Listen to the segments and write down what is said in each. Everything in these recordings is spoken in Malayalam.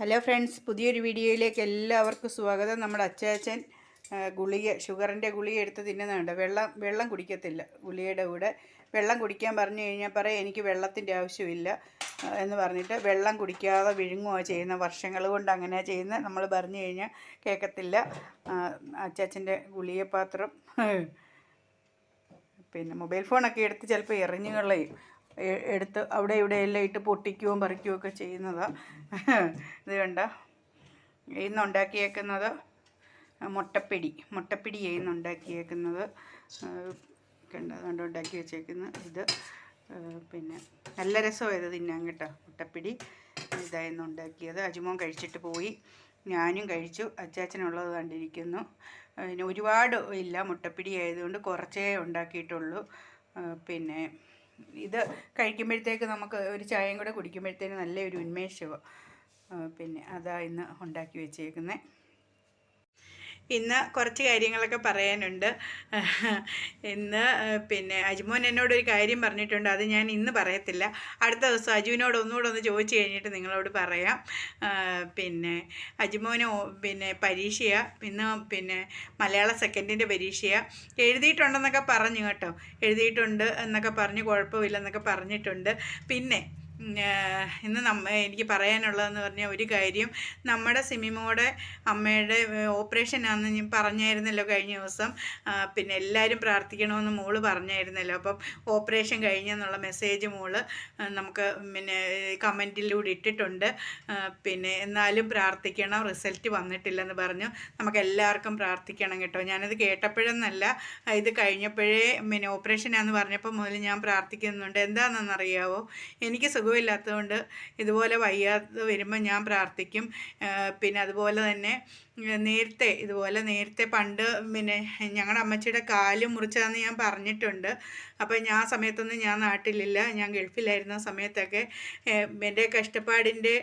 ഹലോ ഫ്രണ്ട്സ് പുതിയൊരു വീഡിയോയിലേക്ക് എല്ലാവർക്കും സ്വാഗതം. നമ്മുടെ അച്ചാച്ചൻ ഗുളിക ഷുഗറിന്റെ ഗുളിക എടുത്ത് തിന്നുന്നുണ്ട് വെള്ളം വെള്ളം കുടിക്കത്തില്ല ഗുളികയുടെ കൂടെ. വെള്ളം കുടിക്കാൻ പറഞ്ഞു കഴിഞ്ഞാൽ പറയാം എനിക്ക് വെള്ളത്തിന്റെ ആവശ്യമില്ല എന്ന് പറഞ്ഞിട്ട് വെള്ളം കുടിക്കാതെ വിഴുങ്ങുകയോ ചെയ്യുന്ന വർഷങ്ങൾ കൊണ്ട് അങ്ങനെ ചെയ്യുന്ന നമ്മൾ പറഞ്ഞു കഴിഞ്ഞാൽ കേൾക്കത്തില്ല. അച്ചാച്ചന്റെ ഗുളികപാത്രം. പിന്നെ മൊബൈൽ ഫോണൊക്കെ എടുത്ത് ചിലപ്പോൾ എറിഞ്ഞു എടുത്ത് അവിടെ ഇവിടെ എല്ലാം ഇട്ട് പൊട്ടിക്കുകയും പറിക്കുകയും ഒക്കെ ചെയ്യുന്നതാണ് ഇത് കണ്ട? ഇന്ന് ഉണ്ടാക്കിയേക്കുന്നത് മുട്ടപ്പിടി മുട്ടപ്പിടി ഇന്ന് ഉണ്ടാക്കിയേക്കുന്നത്. കണ്ട? അതുകൊണ്ട് ഉണ്ടാക്കി വെച്ചേക്കുന്ന ഇത്. പിന്നെ നല്ല രസമാണ് ഇത് തിന്നാൻ കേട്ടോ. മുട്ടപ്പിടി. ഇതായിരുന്നു ഉണ്ടാക്കിയത്. അജുമോൻ കഴിച്ചിട്ട് പോയി. ഞാനും കഴിച്ചു. അച്ചാച്ചനുള്ളത് കണ്ടിരിക്കുന്നു. പിന്നെ ഒരുപാട് ഇല്ല. മുട്ടപ്പിടി ആയതുകൊണ്ട് കുറച്ചേ ഉണ്ടാക്കിയിട്ടുള്ളൂ. പിന്നെ ഇത് കഴിക്കുമ്പോഴത്തേക്ക് നമുക്ക് ഒരു ചായയും കൂടെ കുടിക്കുമ്പോഴത്തേന് നല്ലൊരു ഉന്മേഷവും പിന്നെ അതാ ഇന്ന് ഉണ്ടാക്കി വെച്ചേക്കുന്നത് ഇന്ന് കുറച്ച് കാര്യങ്ങളൊക്കെ പറയാനുണ്ട്. ഇന്ന് പിന്നെ അജ്മോൻ എന്നോടൊരു കാര്യം പറഞ്ഞിട്ടുണ്ട്. അത് ഞാൻ ഇന്ന് പറയത്തില്ല. അടുത്ത ദിവസം അജുവിനോട് ഒന്നുകൂടെ ഒന്ന് ചോദിച്ചു കഴിഞ്ഞിട്ട് നിങ്ങളോട് പറയാം. പിന്നെ അജ്മോന് പിന്നെ പരീക്ഷയാണ് ഇന്ന് പിന്നെ മലയാള സെക്കൻഡിന്റെ പരീക്ഷയാണ് എഴുതിയിട്ടുണ്ടെന്നൊക്കെ പറഞ്ഞു കേട്ടോ. എഴുതിയിട്ടുണ്ട് എന്നൊക്കെ പറഞ്ഞ്. കുഴപ്പമില്ലെന്നൊക്കെ പറഞ്ഞിട്ടുണ്ട്. പിന്നെ ഇന്ന് നമ്മ എനിക്ക് പറയാനുള്ളതെന്ന് പറഞ്ഞാൽ ഒരു കാര്യം. നമ്മുടെ സിമിമോടെ അമ്മയുടെ ഓപ്പറേഷൻ ആണെന്ന് ഞാൻ പറഞ്ഞായിരുന്നല്ലോ കഴിഞ്ഞ ദിവസം. പിന്നെ എല്ലാവരും പ്രാർത്ഥിക്കണമെന്ന് മോൾ പറഞ്ഞായിരുന്നല്ലോ. അപ്പം ഓപ്പറേഷൻ കഴിഞ്ഞെന്നുള്ള മെസ്സേജ് മോൾ നമുക്ക് പിന്നെ കമന്റിലൂടെ ഇട്ടിട്ടുണ്ട്. പിന്നെ എന്നാലും പ്രാർത്ഥിക്കണം റിസൾട്ട് വന്നിട്ടില്ലെന്ന് പറഞ്ഞു. നമുക്ക് എല്ലാവർക്കും പ്രാർത്ഥിക്കണം കേട്ടോ. ഞാനത് കേട്ടപ്പോഴെന്നല്ല ഇത് കഴിഞ്ഞപ്പോഴേ പിന്നെ ഓപ്പറേഷൻ ആണെന്ന് പറഞ്ഞപ്പോൾ മുതൽ ഞാൻ പ്രാർത്ഥിക്കുന്നുണ്ട്. എന്താണെന്നറിയാവോ? എനിക്ക് സുഖമില്ലാത്തതുകൊണ്ട് ഇതുപോലെ വയ്യാതെ വരുമ്പോൾ ഞാൻ പ്രാർത്ഥിക്കും. പിന്നെ അതുപോലെ തന്നെ നേരത്തെ ഇതുപോലെ നേരത്തെ പണ്ട് പിന്നെ ഞങ്ങളുടെ അമ്മച്ചിയുടെ കാൽ മുറിച്ചതെന്ന് ഞാൻ പറഞ്ഞിട്ടുണ്ട്. അപ്പോൾ ഞാൻ ആ സമയത്തൊന്നും ഞാൻ നാട്ടിലില്ല. ഞാൻ ഗൾഫിലായിരുന്ന സമയത്തൊക്കെ എന്റെ കഷ്ടപ്പാടിന്റെ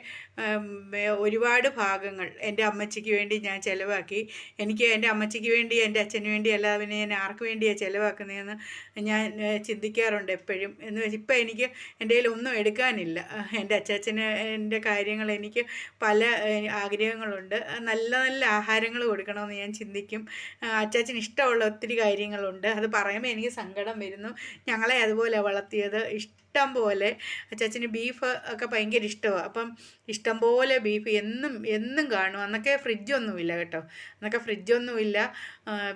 ഒരുപാട് ഭാഗങ്ങൾ എന്റെ അമ്മച്ചിക്ക് വേണ്ടി ഞാൻ ചിലവാക്കി. എനിക്ക് എന്റെ അമ്മച്ചിക്ക് വേണ്ടി എന്റെ അച്ഛന് വേണ്ടി അല്ലാതെ പിന്നെ ഞാൻ ആർക്ക് വേണ്ടിയാണ് ചിലവാക്കുന്നതെന്ന് ഞാൻ ചിന്തിക്കാറുണ്ട് എപ്പോഴും. എന്ന് വെച്ചാൽ ഇപ്പം എനിക്ക് എന്റെ കയ്യിൽ ഒന്നും എടുക്കാനില്ല. എന്റെ അച്ചാച്ചന് എന്റെ കാര്യങ്ങൾ എനിക്ക് പല ആഗ്രഹങ്ങളുണ്ട്. നല്ല നല്ല ആഹാരങ്ങൾ കൊടുക്കണമെന്ന് ഞാൻ ചിന്തിക്കും. അച്ചാച്ചൻ ഇഷ്ടമുള്ള ഒത്തിരി കാര്യങ്ങളുണ്ട്. അത് പറയുമ്പോൾ എനിക്ക് സങ്കടം വരുന്നു. ഞങ്ങളെ അതുപോലെ വളർത്തിയത് ഇഷ്ടം പോലെ. അച്ചാച്ചന് ബീഫ് ഒക്കെ ഭയങ്കര ഇഷ്ടമാണ് അപ്പം ഇഷ്ടം പോലെ ബീഫ് എന്നും എന്നും കാണും. അന്നൊക്കെ ഫ്രിഡ്ജൊന്നുമില്ല കേട്ടോ. അന്നൊക്കെ ഫ്രിഡ്ജൊന്നുമില്ല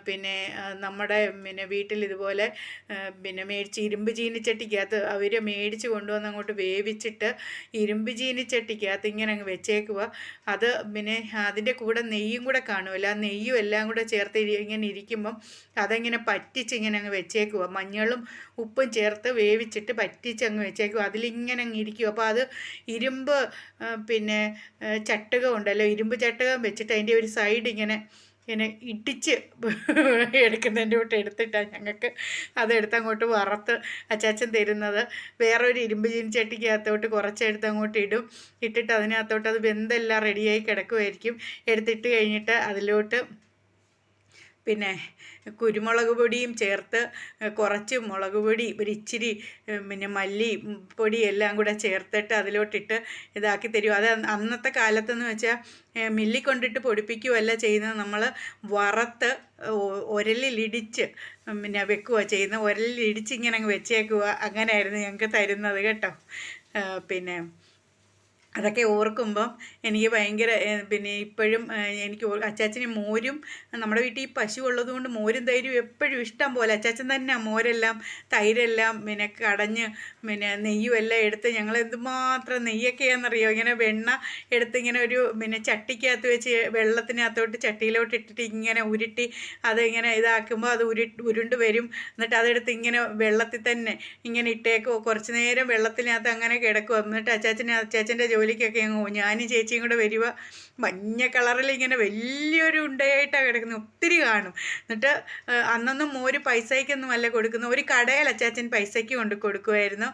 പിന്നെ നമ്മുടെ പിന്നെ വീട്ടിൽ ഇതുപോലെ ആ, പിന്നെ മേടിച്ച് ഇരുമ്പ് ചീനിച്ചട്ടിക്കകത്ത് അവർ മേടിച്ച് കൊണ്ടുവന്ന് അങ്ങോട്ട് വേവിച്ചിട്ട് ഇരുമ്പ് ചീനിച്ചട്ടിക്കകത്ത് ഇങ്ങനെ അങ്ങ് വെച്ചേക്കുക അത് പിന്നെ അതിന്റെ കൂടെ നെയ്യും കൂടെ കാണുമല്ലോ ആ നെയ്യും എല്ലാം കൂടെ ചേർത്ത് ഇങ്ങനെ ഇരിക്കുമ്പം അതങ്ങനെ പറ്റിച്ച് ഇങ്ങനെ അങ്ങ് വെച്ചേക്കുക മഞ്ഞളും ഉപ്പും ചേർത്ത് വേവിച്ചിട്ട് പറ്റിച്ച് അങ്ങ് വെച്ചേക്കുക അതിലിങ്ങനെ അങ്ങ് ഇരിക്കും അപ്പോൾ അത് ഇരുമ്പ് പിന്നെ ചട്ടുകം ഉണ്ടല്ലോ. ഇരുമ്പ് ചട്ടുകം വെച്ചിട്ട് അതിന്റെ ഒരു സൈഡ് ഇങ്ങനെ ഇങ്ങനെ ഇടിച്ച് എടുക്കുന്നതിന്റെ കൂട്ട് എടുത്തിട്ടാണ് ഞങ്ങൾക്ക് അതെടുത്ത് അങ്ങോട്ട് വറുത്ത് അച്ചാച്ചൻ തരുന്നത്. വേറെ വേറൊരു ഇരുമ്പ് ചീനിച്ചട്ടിക്കകത്തോട്ട് കുറച്ചെടുത്ത് അങ്ങോട്ട് ഇടും. ഇട്ടിട്ട് അതിനകത്തോട്ട് അത് വെന്തെല്ലാം റെഡിയായി കിടക്കുമായിരിക്കും എടുത്തിട്ട് കഴിഞ്ഞിട്ട് അതിലോട്ട് പിന്നെ കുരുമുളക് പൊടിയും ചേർത്ത് കുറച്ച് മുളക് പൊടി ഒരു ഇച്ചിരി പിന്നെ മല്ലി പൊടി എല്ലാം കൂടെ ചേർത്തിട്ട് അതിലോട്ടിട്ട് ഇതാക്കി തരും. അത് അന്നത്തെ കാലത്തെന്ന് വെച്ചാൽ മില്ലി കൊണ്ടിട്ട് പൊടിപ്പിക്കുകയല്ല ചെയ്യുന്നത്. നമ്മൾ വറുത്ത് ഉരലിലിടിച്ച് പിന്നെ വെക്കുക ചെയ്യുന്നത്. ഉരലിലിടിച്ച് ഇങ്ങനെ അങ്ങ് വെച്ചേക്കുക അങ്ങനെയായിരുന്നു ഞങ്ങൾക്ക് തരുന്നത് കേട്ടോ. പിന്നെ അതൊക്കെ ഓർക്കുമ്പം എനിക്ക് ഭയങ്കര പിന്നെ ഇപ്പോഴും എനിക്ക് അച്ചാച്ചന് മോരും നമ്മുടെ വീട്ടിൽ ഈ പശു ഉള്ളതുകൊണ്ട് മോരും തൈരും എപ്പോഴും ഇഷ്ടം പോലെ. അച്ചാച്ചൻ തന്നെ മോരെല്ലാം തൈരെല്ലാം പിന്നെ കടഞ്ഞ് പിന്നെ നെയ്യും എല്ലാം എടുത്ത് ഞങ്ങൾ എന്തുമാത്രം നെയ്യൊക്കെയാണെന്നറിയോ? ഇങ്ങനെ വെണ്ണ എടുത്ത് ഇങ്ങനെ ഒരു പിന്നെ ചട്ടിക്കകത്ത് വെച്ച് വെള്ളത്തിനകത്തോട്ട് ചട്ടിയിലോട്ട് ഇട്ടിട്ട് ഇങ്ങനെ ഉരുട്ടി അതിങ്ങനെ ഇതാക്കുമ്പോൾ അത് ഉരു ഉരുണ്ട് വരും. എന്നിട്ട് അതെടുത്ത് ഇങ്ങനെ വെള്ളത്തിൽ തന്നെ ഇങ്ങനെ ഇട്ടേക്കോ കുറച്ച് നേരം വെള്ളത്തിനകത്ത് അങ്ങനെ കിടക്കും എന്നിട്ട് അച്ചാച്ചന് അച്ചാച്ചന്റെ ജോലിക്കൊക്കെ അങ്ങ് ഞാനും ചേച്ചിയും കൂടെ വരിക മഞ്ഞ കളറിൽ ഇങ്ങനെ വലിയൊരു ഉണ്ടയായിട്ടാണ് കിടക്കുന്നത്. ഒത്തിരി കാണും. എന്നിട്ട് അന്നൊന്നും മോര് പൈസയ്ക്കൊന്നും അല്ല കൊടുക്കുന്നത്. ഒരു കടയിൽ അച്ചാച്ചൻ പൈസയ്ക്ക് കൊണ്ട് കൊടുക്കുമായിരുന്നു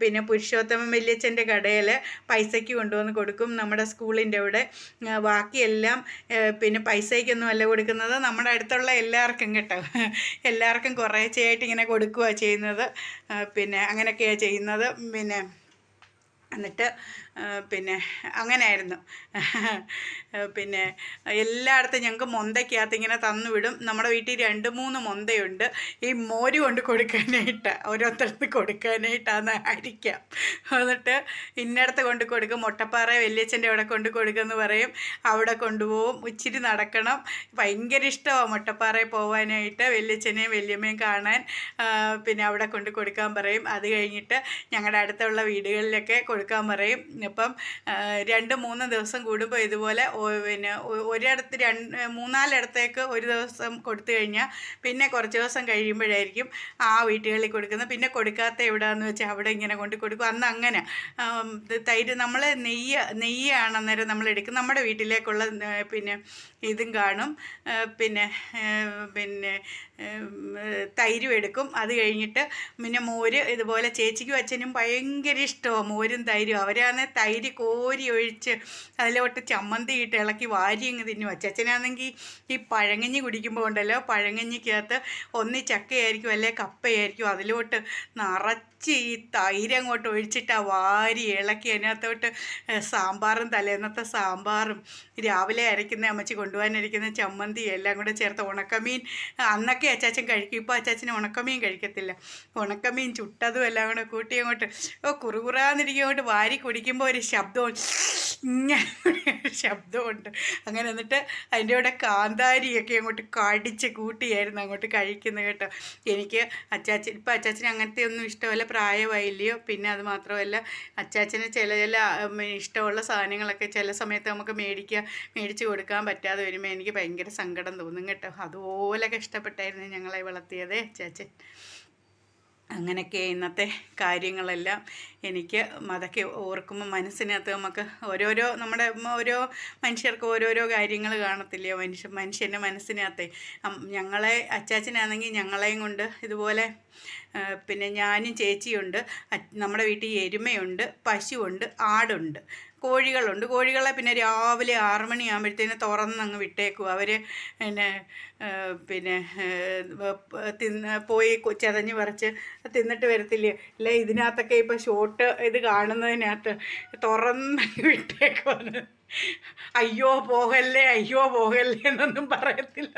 പിന്നെ പുരുഷോത്തമൻ വല്യച്ഛന്റെ കടയിൽ പൈസയ്ക്ക് കൊണ്ടുവന്ന് കൊടുക്കും നമ്മുടെ സ്കൂളിന്റെ അവിടെ. ബാക്കിയെല്ലാം പിന്നെ പൈസയ്ക്കൊന്നും അല്ല കൊടുക്കുന്നത്. നമ്മുടെ അടുത്തുള്ള എല്ലാവർക്കും കേട്ടോ. എല്ലാവർക്കും കുറേച്ചയായിട്ട് ഇങ്ങനെ കൊടുക്കുക ചെയ്യുന്നത്. പിന്നെ അങ്ങനെയൊക്കെയാണ് ചെയ്യുന്നത്. പിന്നെ എന്നിട്ട് പിന്നെ അങ്ങനെയായിരുന്നു. പിന്നെ എല്ലായിടത്തും ഞങ്ങൾക്ക് മൊന്തയ്ക്കകത്ത് ഇങ്ങനെ തന്നു വിടും നമ്മുടെ വീട്ടിൽ രണ്ട് മൂന്ന് മൊന്തയുണ്ട്. ഈ മോര് കൊണ്ട് കൊടുക്കാനായിട്ട് ഓരോരുത്തർക്ക് കൊടുക്കാനായിട്ടാണ് ആയിരിക്കാം. എന്നിട്ട് ഇന്നടത്ത് കൊണ്ട് കൊടുക്കും. മുട്ടപ്പാറ വല്യച്ഛന്റെ അവിടെ കൊണ്ട് കൊടുക്കുമെന്ന് പറയും. അവിടെ കൊണ്ടുപോകും ഉച്ചിരി നടക്കണം. ഭയങ്കര ഇഷ്ടമാണ് മുട്ടപ്പാറയിൽ പോകാനായിട്ട് വല്യച്ഛനെയും വല്യമ്മയും കാണാൻ. പിന്നെ അവിടെ കൊണ്ട് കൊടുക്കാൻ പറയും. അത് കഴിഞ്ഞിട്ട് ഞങ്ങളുടെ അടുത്തുള്ള വീടുകളിലൊക്കെ കൊടുക്കാൻ പറയും. ഇപ്പം രണ്ട് മൂന്ന് ദിവസം കൂടുമ്പോൾ ഇതുപോലെ പിന്നെ ഒരിടത്ത് രണ്ട് മൂന്നാലിടത്തേക്ക് ഒരു ദിവസം കൊടുത്തു കഴിഞ്ഞാൽ പിന്നെ കുറച്ച് ദിവസം കഴിയുമ്പോഴായിരിക്കും ആ വീട്ടുകളിൽ കൊടുക്കുന്നത്. പിന്നെ കൊടുക്കാത്ത എവിടെയാണെന്ന് വെച്ചാൽ അവിടെ ഇങ്ങനെ കൊണ്ട് കൊടുക്കും. അന്ന് അങ്ങനെ തൈര് നമ്മൾ നെയ്യ് നെയ്യാണ് അന്നേരം നമ്മൾ എടുക്കും. നമ്മുടെ വീട്ടിലേക്കുള്ള പിന്നെ ഇതും കാണും. പിന്നെ പിന്നെ തൈരും എടുക്കും. അത് കഴിഞ്ഞിട്ട് പിന്നെ മോര് ഇതുപോലെ ചേച്ചിക്കും അച്ഛനും ഭയങ്കര ഇഷ്ടമാണ് മോരും തൈരും. അവരാണെ തൈര് കോരി ഒഴിച്ച് അതിലോട്ട് ചമ്മന്തി ഇട്ട് ഇളക്കി വാരി അങ്ങ് തിന്നും. അച്ഛനാണെങ്കിൽ ഈ പഴങ്ങഞ്ഞി കുടിക്കുമ്പോൾ ഉണ്ടല്ലോ പഴങ്ങഞ്ഞിക്കകത്ത് ഒന്ന് ചക്കയായിരിക്കും അല്ലെ കപ്പയായിരിക്കും അതിലോട്ട് നിറച്ച് ഈ തൈര് അങ്ങോട്ട് ഒഴിച്ചിട്ട് ആ വാരി ഇളക്കി അതിനകത്തോട്ട് സാമ്പാറും തലേന്നത്തെ സാമ്പാറും രാവിലെ അരയ്ക്കുന്ന അമ്മച്ചി കൊണ്ടുപോകാനിരിക്കുന്ന ചമ്മന്തി എല്ലാം കൂടെ ചേർത്ത് ഉണക്കമീൻ. അന്നൊക്കെ അച്ചാച്ചൻ കഴിക്കും. ഇപ്പോൾ അച്ചാച്ചന് ഉണക്കമീൻ കഴിക്കത്തില്ല. ഉണക്കമീൻ ചുട്ടതും എല്ലാം കൂടെ കൂട്ടി അങ്ങോട്ട് ഓ കുറുകുറാന്നിരിക്കും അങ്ങോട്ട് വാരി കുടിക്കുമ്പോൾ ഒരു ശബ്ദം ഇങ്ങനെ ശബ്ദമുണ്ട് അങ്ങനെ എന്നിട്ട് അതിന്റെ കൂടെ കാന്താരിയൊക്കെ അങ്ങോട്ട് കടിച്ച് കൂട്ടിയായിരുന്നു അങ്ങോട്ട് കഴിക്കുന്നത് കേട്ടോ. എനിക്ക് അച്ചാച്ചൻ ഇപ്പം അച്ചാച്ചന് അങ്ങനത്തെ ഒന്നും ഇഷ്ടമല്ല പ്രായമായില്ലയോ. പിന്നെ അത് മാത്രമല്ല അച്ചാച്ചന് ചില ചില ഇഷ്ടമുള്ള സാധനങ്ങളൊക്കെ ചില സമയത്ത് നമുക്ക് മേടിക്കുക മേടിച്ച് കൊടുക്കാൻ പറ്റാതെ വരുമ്പോൾ എനിക്ക് ഭയങ്കര സങ്കടം തോന്നും കേട്ടോ. അതുപോലെ കഷ്ടപ്പെട്ടായിരുന്നു ഞങ്ങളെ വളർത്തിയത് ചേച്ചൻ. അങ്ങനെയൊക്കെ ഇന്നത്തെ കാര്യങ്ങളെല്ലാം എനിക്ക് അതൊക്കെ ഓർക്കുമ്പോൾ മനസ്സിനകത്ത് നമുക്ക് ഓരോരോ നമ്മുടെ ഓരോ മനുഷ്യർക്ക് ഓരോരോ കാര്യങ്ങൾ കാണത്തില്ലയോ മനുഷ്യ മനുഷ്യന്റെ മനസ്സിനകത്തെ. ഞങ്ങളെ അച്ചാച്ചനാണെങ്കിൽ ഞങ്ങളെയും കൊണ്ട് ഇതുപോലെ പിന്നെ ഞാനും ചേച്ചിയുണ്ട്. നമ്മുടെ വീട്ടിൽ എരുമയുണ്ട് പശുവുണ്ട് ആടുണ്ട് കോഴികളുണ്ട്. കോഴികളെ പിന്നെ രാവിലെ ആറ് മണിയാകുമ്പോഴത്തേന് തുറന്നങ്ങ് വിട്ടേക്കും. അവർ പിന്നെ പിന്നെ തിന്ന് പോയി ചതഞ്ഞ് പറിച്ച് തിന്നിട്ട് വരത്തില്ലേ? അല്ല ഇതിനകത്തൊക്കെ ഇപ്പോൾ ഷോട്ട് ഇത് കാണുന്നതിനകത്ത് തുറന്നങ്ങ് വിട്ടേക്കുവാണ്. അയ്യോ പോകല്ലേ അയ്യോ പോകല്ലേ എന്നൊന്നും പറയത്തില്ല.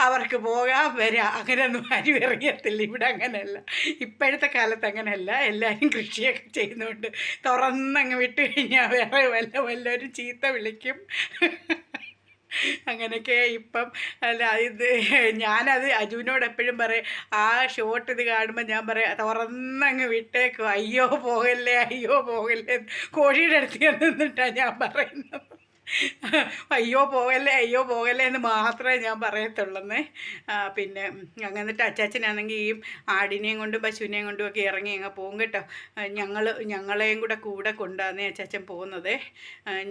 അവർക്ക് പോകാൻ വരാം. അങ്ങനെയൊന്നും ആരും ഇറങ്ങിയത്തില്ല ഇവിടെ അങ്ങനെയല്ല. ഇപ്പോഴത്തെ കാലത്ത് അങ്ങനെയല്ല. എല്ലാവരും കൃഷിയൊക്കെ ചെയ്യുന്നുണ്ട് തുറന്നങ്ങ് വിട്ട് കഴിഞ്ഞാൽ വേറെ വല്ല വല്ലവരും ചീത്ത വിളിക്കും. അങ്ങനെയൊക്കെ ഇപ്പം അല്ല ഇത് ഞാനത് അജുവിനോട് എപ്പോഴും പറയും ആ ഷോട്ട് ഇത് കാണുമ്പോൾ ഞാൻ പറയാം തുറന്നങ്ങ് വിട്ടേക്കും. അയ്യോ പോകല്ലേ അയ്യോ പോകല്ലേ. കോഴിയുടെ അടുത്ത് നിന്നിട്ടാണ് ഞാൻ പറയുന്നത്. അയ്യോ പോകല്ലേ അയ്യോ പോകല്ലേ എന്ന് മാത്രമേ ഞാൻ പറയത്തുള്ളന്നേ. പിന്നെ അങ്ങന്നിട്ട് അച്ചാച്ചനാണെങ്കിൽ ഈ ആടിനെയും കൊണ്ടും പശുവിനെയും കൊണ്ടും ഒക്കെ ഇറങ്ങി അങ്ങ് പോകും കേട്ടോ. ഞങ്ങൾ ഞങ്ങളെയും കൂടെ കൂടെ കൊണ്ടാന്നേ അച്ചാച്ചൻ പോകുന്നത്.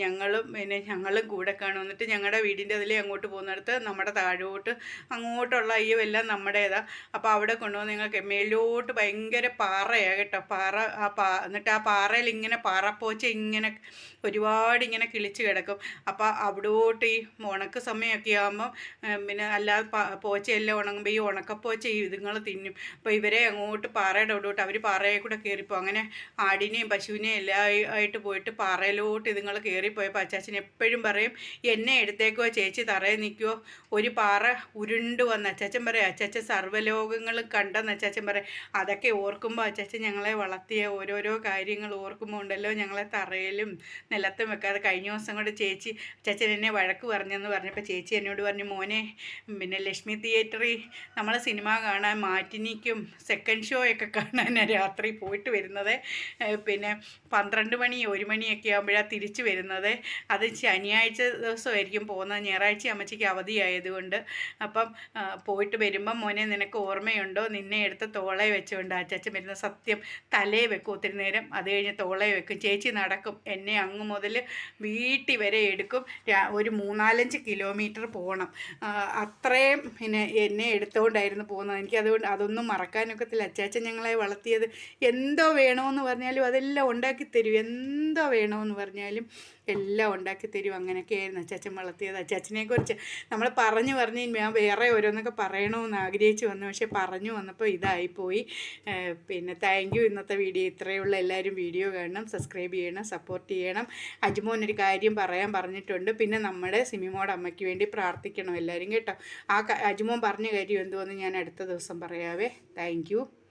ഞങ്ങളും പിന്നെ ഞങ്ങളും കൂടെ കാണും. എന്നിട്ട് ഞങ്ങളുടെ വീടിന്റെ അതിലേ അങ്ങോട്ട് പോകുന്നിടത്ത് നമ്മുടെ താഴോട്ട് അങ്ങോട്ടുള്ള അയ്യോ എല്ലാം നമ്മുടേതാ. അപ്പോൾ അവിടെ കൊണ്ടുവന്ന് നിങ്ങൾക്ക് മേലോട്ട് ഭയങ്കര പാറയാണ് കേട്ടോ. പാറ ആ പാ എന്നിട്ട് ആ പാറയിൽ ഇങ്ങനെ പാറപ്പോച്ച ഇങ്ങനെ ഒരുപാട് ഇങ്ങനെ കിളിച്ച് കിടക്കും. അപ്പോൾ അവിടോട്ട് ഈ ഉണക്ക സമയമൊക്കെ ആകുമ്പം പിന്നെ അല്ലാതെ പോച്ചയെല്ലാം ഉണങ്ങുമ്പോൾ ഈ ഉണക്കപ്പോച്ച ഇതുങ്ങൾ തിന്നും. അപ്പോൾ ഇവരെ അങ്ങോട്ട് പാറയുടെ അവിടോട്ട് അവർ പാറയിൽ കൂടെ കയറിപ്പോൾ അങ്ങനെ ആടിനെയും പശുവിനെയും എല്ലാം ആയിട്ട് പോയിട്ട് പാറയിലോട്ട് ഇതുങ്ങൾ കയറിപ്പോയപ്പോൾ അച്ചാച്ചൻ എപ്പോഴും പറയും എന്നെ എടുത്തേക്കോ ചേച്ചി തറയിൽ നിൽക്കുമോ ഒരു പാറ ഉരുണ്ട് വന്ന് അച്ചാച്ചൻ പറയും അച്ചാച്ചൻ സർവലോകങ്ങൾ കണ്ടെന്ന് അച്ചാച്ചൻ പറയും. അതൊക്കെ ഓർക്കുമ്പോൾ അച്ചാച്ചൻ ഞങ്ങളെ വളർത്തിയ ഓരോരോ കാര്യങ്ങൾ ഓർക്കുമ്പോൾ ഉണ്ടല്ലോ ഞങ്ങളെ തറയിലും നിലത്തും വെക്കാതെ കഴിഞ്ഞ ദിവസം കൊണ്ട് ചേച്ചി അച്ചാച്ചൻ എന്നെ വഴക്ക് പറഞ്ഞെന്ന് പറഞ്ഞപ്പോൾ ചേച്ചി എന്നോട് പറഞ്ഞു മോനെ പിന്നെ ലക്ഷ്മി തിയേറ്ററിൽ നമ്മൾ സിനിമ കാണാൻ മാറ്റിനിക്കും സെക്കൻഡ് ഷോ ഒക്കെ കാണാൻ രാത്രി പോയിട്ട് വരുന്നത്. പിന്നെ പന്ത്രണ്ട് മണി ഒരു മണിയൊക്കെ ആകുമ്പോഴാണ് തിരിച്ചു വരുന്നത്. അത് ശനിയാഴ്ച ദിവസമായിരിക്കും പോകുന്നത്. ഞായറാഴ്ച അമ്മച്ചിക്ക് അവധിയായതുകൊണ്ട് അപ്പം പോയിട്ട് വരുമ്പം മോനെ നിനക്ക് ഓർമ്മയുണ്ടോ? നിന്നെ എടുത്ത് തോളെ വെച്ചുകൊണ്ട് അച്ചാച്ചൻ വരുന്ന സത്യം തലേ വെക്കും ഒത്തിരി നേരം. അത് കഴിഞ്ഞ് തോളെ വെക്കും. ചേച്ചി നടക്കും. എന്നെ അങ്ങ് മുതൽ വീട്ടിൽ വരെ എടുക്കും. ഒരു മൂന്നാലഞ്ച് കിലോമീറ്റർ പോകണം അത്രയും പിന്നെ എന്നെ എടുത്തുകൊണ്ടായിരുന്നു പോകുന്നത്. എനിക്ക് അതുകൊണ്ട് അതൊന്നും മറക്കാനൊക്കത്തില്ല അച്ചാച്ചൻ ഞങ്ങളെ വളർത്തിയത് എന്തോ വേണമെന്ന് പറഞ്ഞാലും അതെല്ലാം ഉണ്ടാക്കി തരും. എന്തോ വേണമെന്ന് പറഞ്ഞാലും എല്ലാം ഉണ്ടാക്കി തരും. അങ്ങനെയൊക്കെ ആയിരുന്നു അച്ചാച്ചൻ വളർത്തിയത്. അച്ചാച്ചനെ കുറിച്ച് നമ്മൾ പറഞ്ഞു പറഞ്ഞ് ഞാൻ വേറെ ഓരോന്നൊക്കെ പറയണമെന്ന് ആഗ്രഹിച്ചു വന്നു. പക്ഷേ പറഞ്ഞു വന്നപ്പോൾ ഇതായിപ്പോയി. പിന്നെ താങ്ക് യു ഇന്നത്തെ വീഡിയോ ഇത്രയുള്ള എല്ലാവരും വീഡിയോ കാണണം സബ്സ്ക്രൈബ് ചെയ്യണം സപ്പോർട്ട് ചെയ്യണം. അജ്മോൻ ഒരു കാര്യം പറയാൻ പറഞ്ഞിട്ടുണ്ട്. പിന്നെ നമ്മുടെ സിമിമോട് അമ്മയ്ക്ക് വേണ്ടി പ്രാർത്ഥിക്കണം എല്ലാവരും കേട്ടോ. ആ അജ്മോൻ പറഞ്ഞ കാര്യം എന്തുവെന്ന് ഞാൻ അടുത്ത ദിവസം പറയാവേ. താങ്ക്